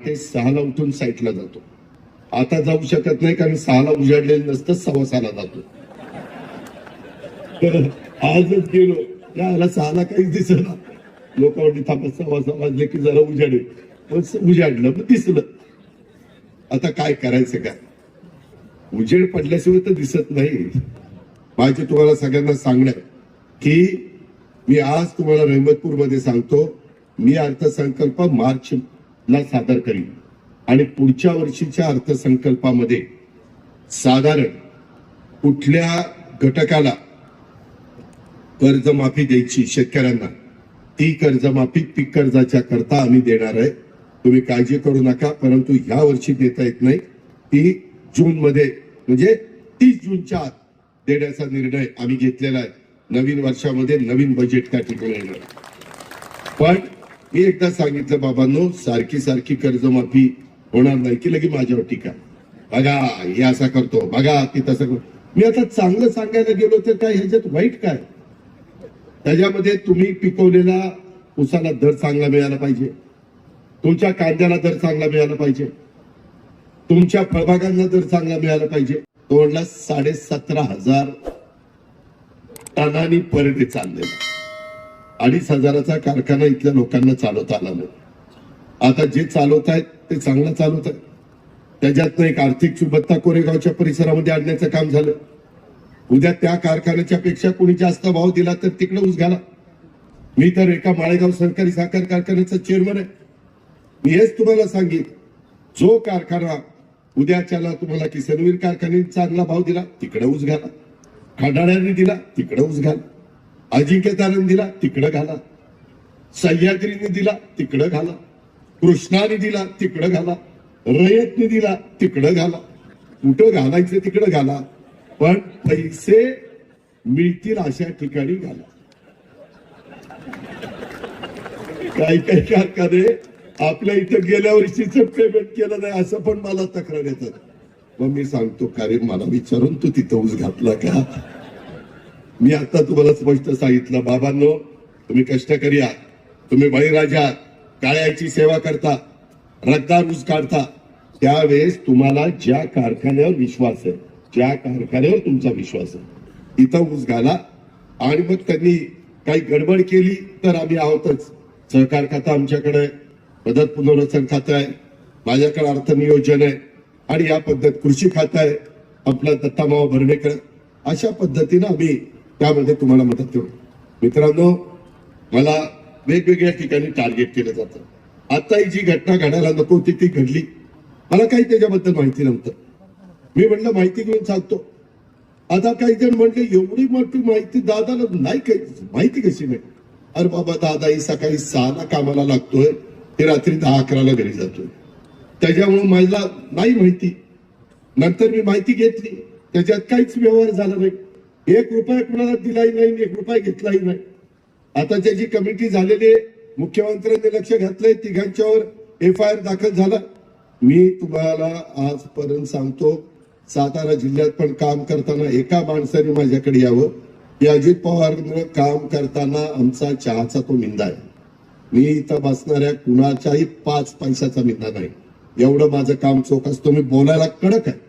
ते सहाला उठून साईटला जातो. आता जाऊ शकत नाही कारण सहाला उजाडलेलं नसतं सव्वा सहाला जातो. तर आजच गेलो. त्याला सहाला काहीच दिसला लोकांनी म्हणली थांबा सव्वा सहा वाजले की जरा उजाडेल. पण उजाडलं मग दिसलं. आता काय करायचं काय उजेड पडल्याशिवाय तर दिसत नाही. माझे तुम्हाला सगळ्यांना सांगणार की मी आज तुम्हाला रहमतपूरमध्ये सांगतो. मी अर्थसंकल्प मार्च ला सादर करीन आणि पुढच्या वर्षीच्या अर्थसंकल्पामध्ये साधारण कुठल्या घटकाला कर्जमाफी द्यायची शेतकऱ्यांना ती कर्जमाफी पीक कर्जाच्या करता आम्ही देणार आहे. तुम्ही काळजी करू नका परंतु ह्या वर्षी देता येत नाही. ती जून मध्ये म्हणजे तीस जूनच्या आत देण्याचा निर्णय आम्ही घेतलेला आहे. नवीन वर्षामध्ये नवीन बजेट त्या ठिकाणी येणार पण मी एकदा सांगितलं बाबांनो सारखी सारखी कर्जमाफी होणार नाही की लगे माझ्यावर टीका. बघा हे असा करतो बघा ती तसं करतो मी आता चांगलं सांगायला गेलो तर काय ह्याच्यात वाईट काय? त्याच्यामध्ये तुम्ही पिकवलेला उसाला दर चांगला मिळाला पाहिजे. तुमच्या कांद्याला दर चांगला मिळाला पाहिजे. तुमच्या फळबागांना दर चांगला मिळाला पाहिजे. तोडला साडे सतरा हजार टनानी पर डे चाललेला. अडीच हजाराचा कारखाना इथल्या लोकांना चालवता आला नाही. आता जे चालवत आहेत ते चांगलं चालवत आहेत. त्याच्यातनं एक आर्थिक सुबत्ता कोरेगावच्या परिसरामध्ये आणण्याचं काम झालं. उद्या त्या कारखान्याच्या पेक्षा कोणी जास्त भाव दिला तर तिकडे ऊस घाला. मी तर एका माळेगाव सरकारी साखर कारखान्याचा चेअरमन आहे. मी हेच तुम्हाला सांगेन जो कारखाना उद्याच्याला तुम्हाला किसनवीर कारखान्याने चांगला भाव दिला तिकडे ऊस घाला. खंडाळ्यांनी दिला तिकडे ऊस घाला. अजिंक्यतानं दिला तिकडं घाला. सह्याद्रीने दिला तिकडं घाला. कृष्णाने दिला तिकडं घाला. रयतने दिला तिकडं घाला. कुठं घालायचं तिकडं घाला. पण पैसे मिळतील अशा ठिकाणी घाला. काही काही कारखाने आपल्या इथं गेल्या वर्षीच पेमेंट केलं नाही असं पण मला तक्रार येतात मग मी सांगतो का रे मला विचारून तू तिथं ऊस घातला का? मी आता तुम्हाला स्पष्ट सांगितलं बाबांनो तुम्ही कष्टकरी आहात. तुम्ही बळीराजा काळ्याची सेवा करता रद्दार ऊस काढता. त्यावेळेस तुम्हाला ज्या कारखान्यावर विश्वास आहे ज्या कारखान्यावर तुमचा विश्वास आहे इथं ऊस घाला. आणि मग त्यांनी काही गडबड केली तर आम्ही आहोतच. सहकार खातं आमच्याकडे मदत पुनर्वसन खातं आहे माझ्याकडे अर्थ नियोजन आहे आणि या पद्धत कृषी खातं आहे आपला दत्तामावा भरणेकर. अशा पद्धतीनं आम्ही त्यामध्ये तुम्हाला मदत करू. मित्रांनो मला वेगवेगळ्या ठिकाणी टार्गेट केलं जातं. आता ही जी घटना घडायला नको होती ती घडली. मला काही त्याच्याबद्दल माहिती नव्हतं. मी म्हणलं माहिती घेऊन सांगतो आता काही जण म्हणले एवढी मोठी माहिती दादाला नाही काही माहिती कशी नाही? अरे बाबा दादा ही सकाळी सहाला कामाला लागतोय. ते रात्री दहा अकराला घरी जातोय. त्याच्यामुळे मला नाही माहिती. नंतर मी माहिती घेतली. त्याच्यात काहीच व्यवहार झाला नाही. एक रुपया कुणाला दिलाही नाही एक रुपया घेतलाही नाही. आता त्याची कमिटी झालेली आहे मुख्यमंत्र्यांनी लक्ष घातलंय तिघांच्यावर एफ आय आर दाखल झाला. मी तुम्हाला आजपर्यंत सांगतो सातारा जिल्ह्यात पण काम करताना एका माणसाने माझ्याकडे यावं. की अजित पवारनं काम करताना आमचा चहाचा तो मिंदा आहे. मी इथं बसणाऱ्या कुणाच्याही पाच पैशाचा मिंदा नाही. एवढं माझं काम चोख असतो. मी बोलायला कडक आहे.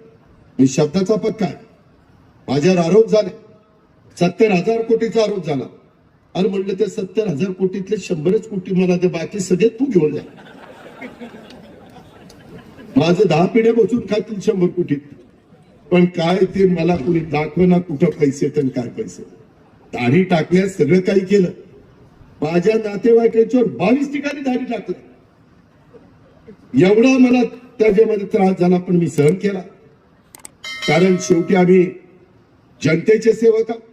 मी शब्दाचा पक्का आहे. माझ्यावर आरोप झाले. सत्तर हजार कोटीचा आरोप झाला. अरे म्हणलं ते सत्तर हजार कोटीतले शंभरच कोटी मला ते बाकी सगळे तू घेऊन जा. माझं दहा पिढ्या बसून खातील शंभर कोटीत. पण काय ते मला कुणी दाखवना कुठं पैसे तर काय पैसे दाढी टाकण्यास सगळं काही केलं. माझ्या नातेवाईकांच्यावर बावीस ठिकाणी दाढी टाकलं. एवढा मला त्याच्यामध्ये त्रास झाला पण मी सहन केला. कारण शेवटी आम्ही जनतेचे सेवक आहोत.